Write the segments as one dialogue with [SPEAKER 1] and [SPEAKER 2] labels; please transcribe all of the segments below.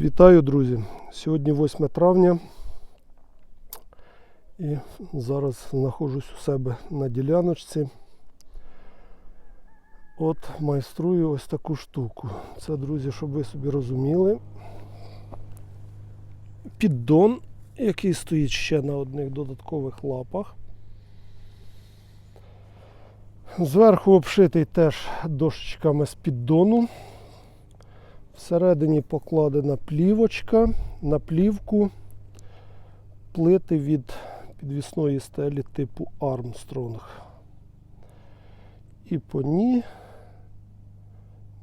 [SPEAKER 1] Вітаю, друзі! Сьогодні 8 травня і зараз знаходжусь у себе на діляночці. От майструю ось таку штуку. Це, друзі, щоб ви собі розуміли. Піддон, який стоїть ще на одних додаткових лапах. Зверху обшитий теж дощечками з піддону. Всередині покладена плівочка на плівку плити від підвісної стелі типу Armstrong. І по ній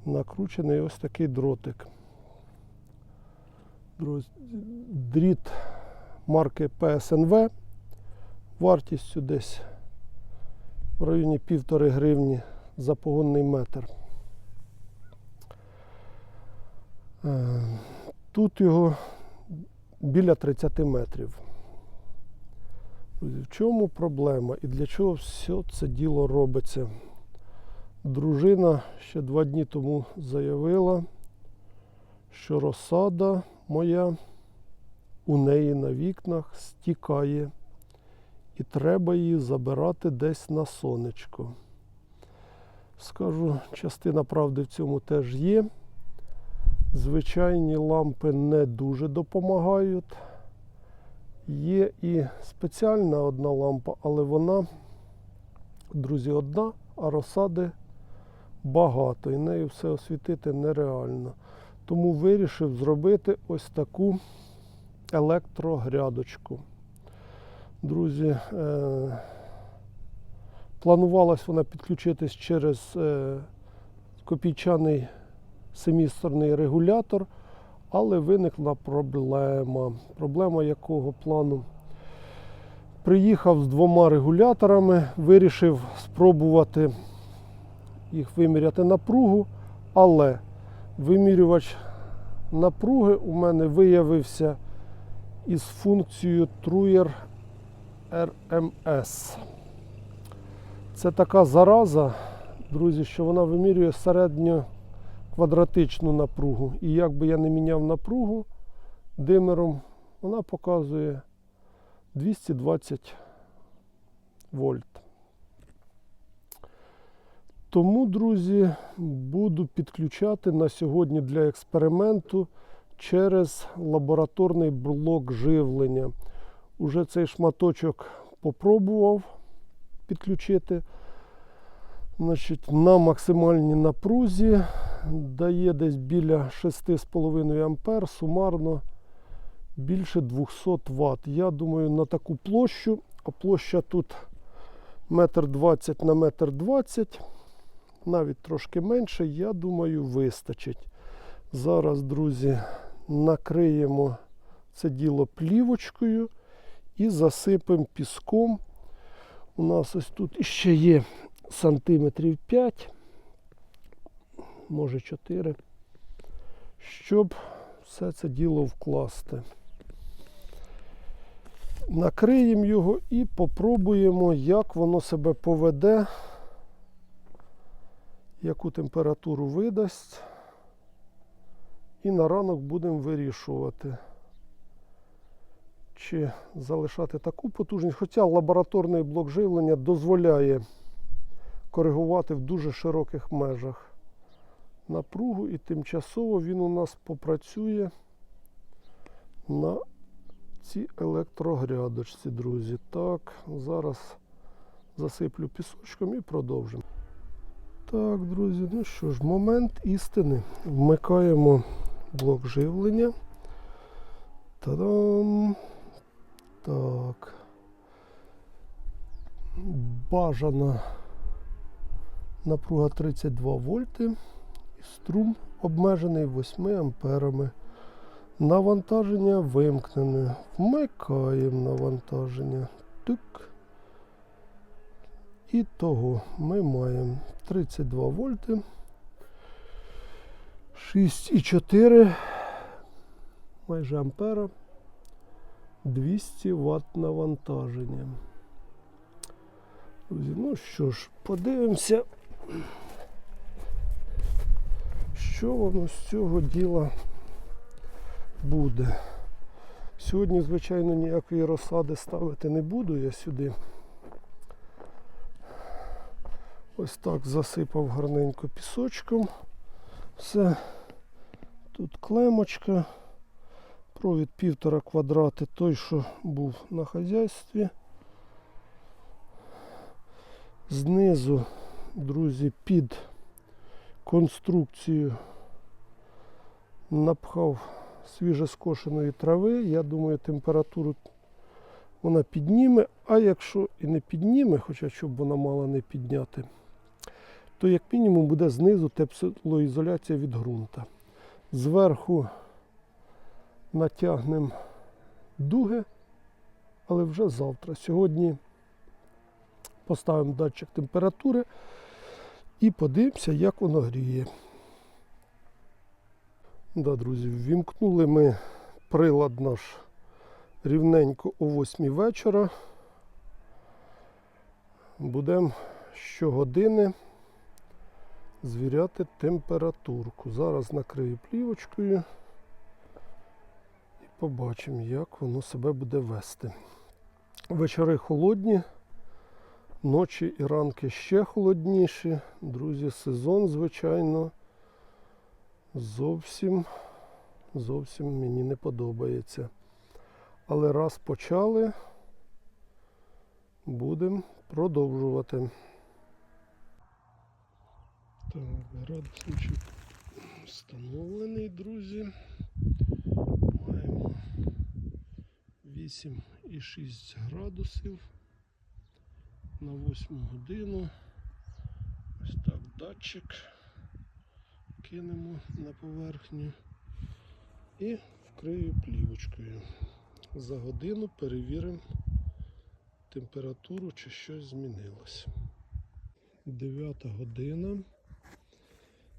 [SPEAKER 1] накручений ось такий дротик. Дріт марки PSNV вартістю десь в районі півтори гривні за погонний метр. Е, Тут його біля 30 метрів. В чому проблема і для чого все це діло робиться? Дружина ще два дні тому заявила, що розсада моя у неї на вікнах стікає і треба її забирати десь на сонечко. Скажу, частина правди в цьому теж є. Звичайні лампи не дуже допомагають. Є і спеціальна одна лампа, але вона, друзі, одна, а розсади багато і нею все освітити нереально. Тому вирішив зробити ось таку електрогрядочку. Друзі, е- планувалась вона підключитись через е- копійчаний семісторний регулятор, але виникла проблема. Проблема якого плану? Приїхав з двома регуляторами, вирішив спробувати їх виміряти напругу, але вимірювач напруги у мене виявився із функцією Truer RMS. Це така зараза, друзі, що вона вимірює середньо квадратичну напругу. І як би я не міняв напругу димером, вона показує 220 вольт. Тому, друзі, буду підключати на сьогодні для експерименту через лабораторний блок живлення. Уже цей шматочок попробував підключити. Значить, На максимальній напрузі дає десь біля 6,5 ампер, сумарно більше 200 Вт. Я думаю, на таку площу, а площа тут 1,20 на 1,20 навіть трошки менше, я думаю, вистачить. Зараз, друзі, накриємо це діло плівочкою і засипемо піском. У нас ось тут ще є сантиметрів 5, може 4, щоб все це діло вкласти. Накриємо його і попробуємо, як воно себе поведе, яку температуру видасть. І на ранок будемо вирішувати, чи залишати таку потужність. Хоча лабораторний блок живлення дозволяє коригувати в дуже широких межах напругу і тимчасово він у нас попрацює на цій електрогрядочці, друзі. Так, зараз засиплю пісочком і продовжимо. Так, друзі, ну що ж, момент істини. Вмикаємо блок живлення. Та-дам! Так. Бажана напруга 32 вольти і струм обмежений 8 амперами. Навантаження вимкнене. Вмикаємо навантаження. Тук. І того ми маємо 32 вольти. 6,4 майже ампера. 200 Вт навантаження. Друзі, ну що ж, подивимося, що воно з цього діла буде. Сьогодні, звичайно, ніякої розсади ставити не буду я сюди. Ось так засипав гарненько пісочком. Все. Тут клемочка. Провід півтора квадрати, той, що був на хазяйстві. Знизу, друзі, під конструкцію напхав свіжескошеної трави. Я думаю, температуру вона підніме, а якщо і не підніме, хоча щоб вона мала не підняти, то як мінімум буде знизу теплоізоляція від ґрунта. Зверху натягнемо дуги, але вже завтра. Сьогодні поставимо датчик температури і подивимося, як воно гріє. Да, друзі, ввімкнули ми прилад наш рівненько о 8 вечора. Будемо щогодини звіряти температурку. Зараз накрию плівочкою і побачимо, як воно себе буде вести. Вечори холодні, ночі і ранки ще холодніші. Друзі, сезон, звичайно, зовсім, зовсім мені не подобається. Але раз почали, будемо продовжувати. Так, градусничок встановлений, друзі. Маємо 8,6 градусів на 8 годину. Ось так датчик кинемо на поверхню і вкрию плівочкою. За годину перевіримо температуру, чи щось змінилося. 9 година.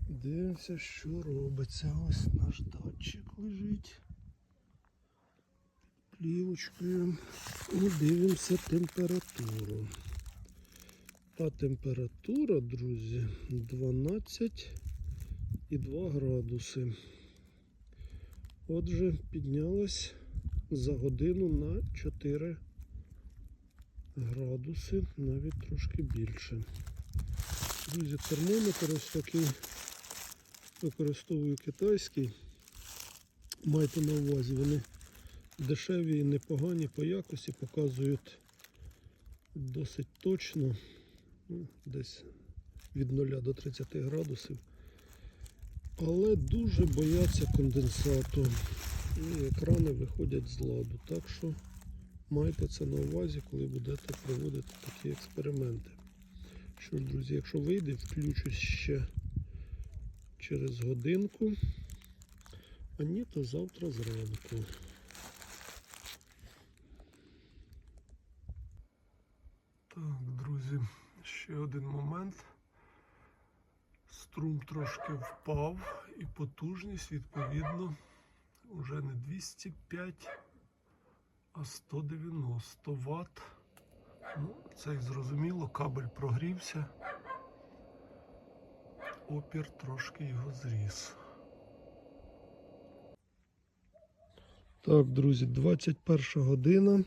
[SPEAKER 1] Дивимося, що робиться. Ось наш датчик лежить. Плівочкою. І дивимося температуру. А температура, друзі, 12,2 градуси. Отже, піднялась за годину на 4 градуси, навіть трошки більше. Друзі, термометр ось такий використовую китайський. Майте на увазі, вони дешеві і непогані по якості, показують досить точно, десь від 0 до 30 градусів. Але дуже бояться конденсату. І екрани виходять з ладу. Так що майте це на увазі, коли будете проводити такі експерименти. Що ж, друзі, якщо вийде, включусь ще через годинку, а ні, то завтра зранку. Так, друзі, ще один момент. Струм трошки впав і потужність, відповідно, вже не 205, а 190 Вт. Ну, це і зрозуміло, кабель прогрівся. Опір трошки його зріс. Так, друзі, 21 година.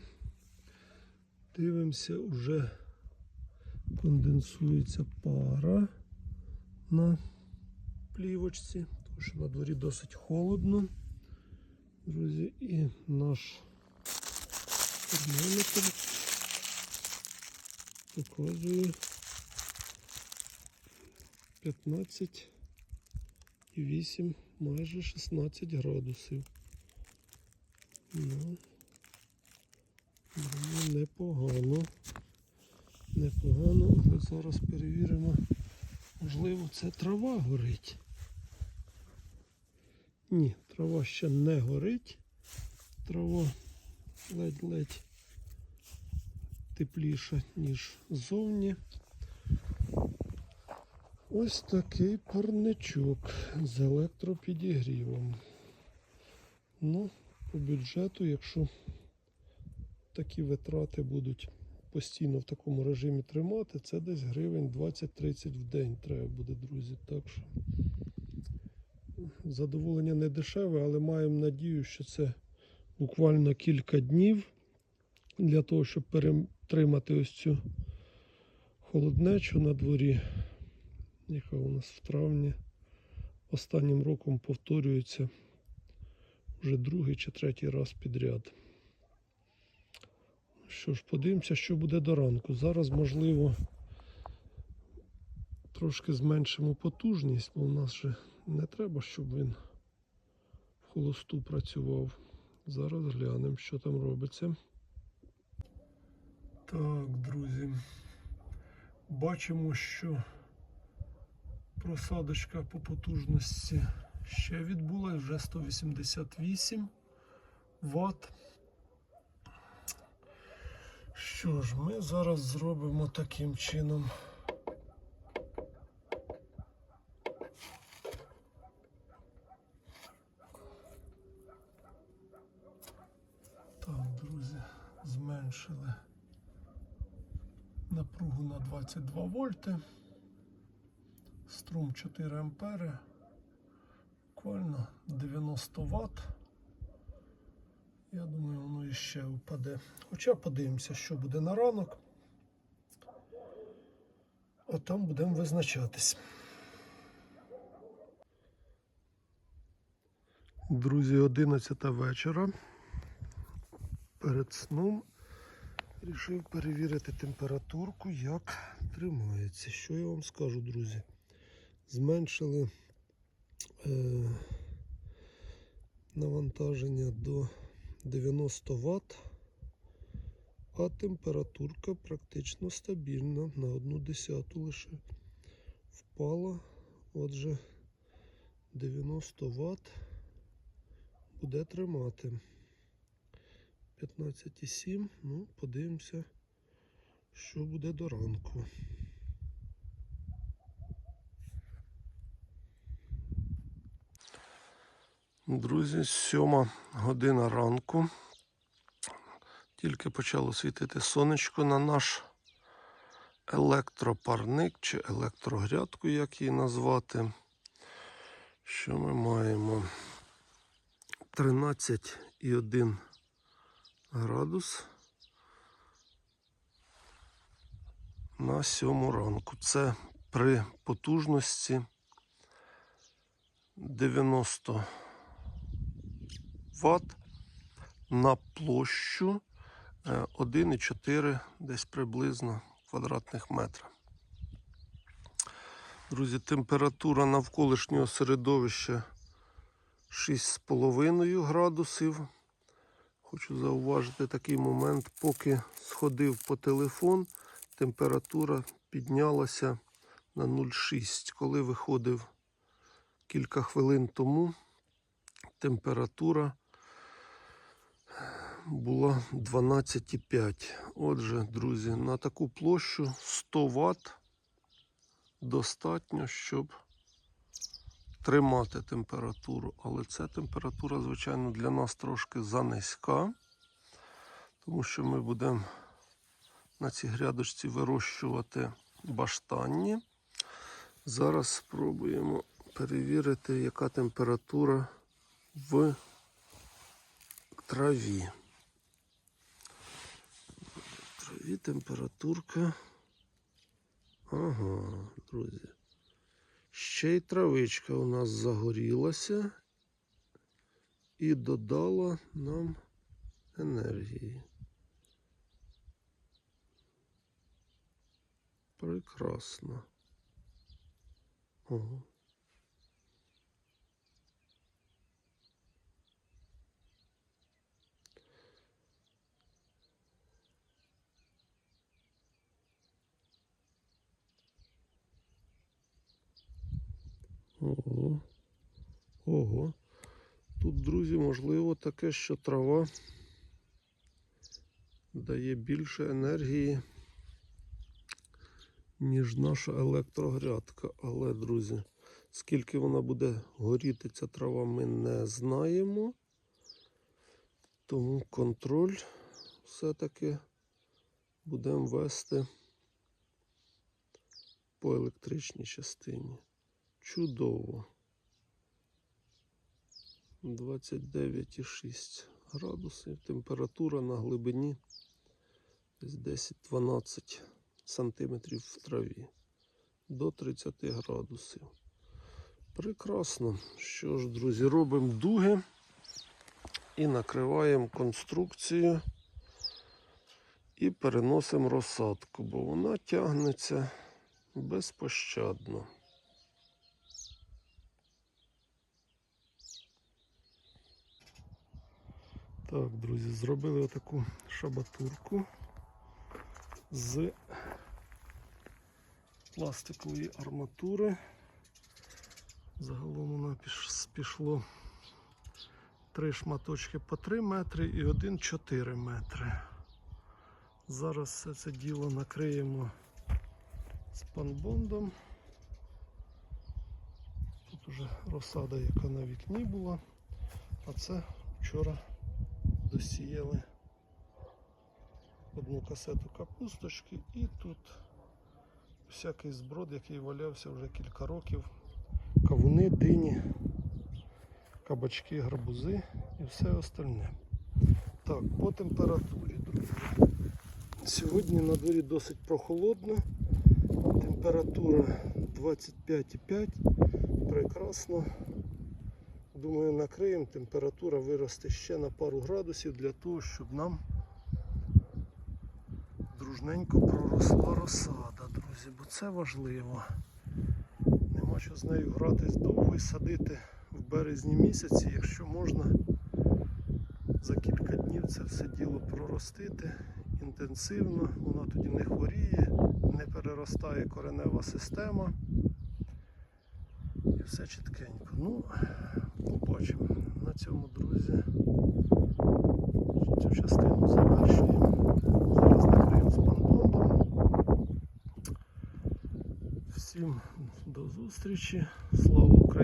[SPEAKER 1] Дивимося, вже конденсується пара на плівочці, тому що на дворі досить холодно. Друзі, і наш термометр показує 15,8, майже 16 градусів. Ну, непогано. Непогано, але зараз перевіримо. Можливо, це трава горить. Ні, трава ще не горить. Трава ледь-ледь тепліша, ніж ззовні. Ось такий парничок з електропідігрівом. Ну, по бюджету, якщо такі витрати будуть постійно в такому режимі тримати, це десь гривень 20-30 в день треба буде, друзі. Так що задоволення не дешеве, але маємо надію, що це буквально кілька днів для того, щоб перетримати ось цю холоднечу на дворі, яка у нас в травні останнім роком повторюється вже другий чи третій раз підряд. Що ж, подивимося, що буде до ранку. Зараз, можливо, трошки зменшимо потужність, бо у нас же не треба, щоб він в холосту працював. Зараз глянемо, що там робиться. Так, друзі, бачимо, що просадочка по потужності ще відбулась, вже 188 Вт. Що ж, ми зараз зробимо таким чином. Так, друзі, зменшили напругу на 22 вольти. Струм 4 ампери. Буквально 90 Вт. Я думаю, воно іще впаде. Хоча подивимося, що буде на ранок. А там будемо визначатись. Друзі, 11 вечора. Перед сном рішив перевірити температурку, як тримається. Що я вам скажу, друзі? Зменшили е, навантаження до 90 Вт, а температурка практично стабільна на одну десяту лише впала. Отже, 90 Вт буде тримати. 15,7. Ну, подивимося, що буде до ранку. Друзі, сьома година ранку. Тільки почало світити сонечко на наш електропарник чи електрогрядку, як її назвати. Що ми маємо? 13,1 градус на сьому ранку. Це при потужності 90 Вт на площу е, 1,4 десь приблизно квадратних метра. Друзі, температура навколишнього середовища 6,5 градусів. Хочу зауважити такий момент, поки сходив по телефон, температура піднялася на 0,6. Коли виходив кілька хвилин тому, температура була 12,5. Отже, друзі, на таку площу 100 Вт достатньо, щоб тримати температуру. Але ця температура, звичайно, для нас трошки занизька, тому що ми будемо на цій грядочці вирощувати баштанні. Зараз спробуємо перевірити, яка температура в траві. Траві температурка. Ага, друзі. Ще й травичка у нас загорілася і додала нам енергії. Прекрасно. Ого. Ого. Ого. Тут, друзі, можливо таке, що трава дає більше енергії, ніж наша електрогрядка. Але, друзі, скільки вона буде горіти, ця трава, ми не знаємо. Тому контроль все-таки будемо вести по електричній частині. Чудово. 29,6 градусів. Температура на глибині 10-12 сантиметрів в траві до 30 градусів. Прекрасно. Що ж, друзі, робимо дуги і накриваємо конструкцію і переносимо розсадку, бо вона тягнеться безпощадно. Так, друзі, зробили отаку шабатурку з пластикової арматури. Загалом вона піш- пішло три шматочки по 3 метри і один 4 метри. Зараз все це діло накриємо спанбондом. Тут уже розсада, яка на вікні була, а це вчора досіяли одну касету капусточки і тут всякий зброд, який валявся вже кілька років. Кавуни, дині, кабачки, гарбузи і все остальне. Так, по температурі, друзі. Сьогодні на дворі досить прохолодно. Температура 25,5. Прекрасно. Думаю, накриємо. Температура виросте ще на пару градусів для того, щоб нам дружненько проросла розсада, друзі, бо це важливо. Нема що з нею гратись довго і садити в березні місяці, якщо можна за кілька днів це все діло проростити інтенсивно, вона тоді не хворіє, не переростає коренева система. І все чіткенько. Ну, побачимо. На цьому, друзі, цю частину завершуємо. Зараз накриємо спанбондом. Всім до зустрічі. Слава Україні!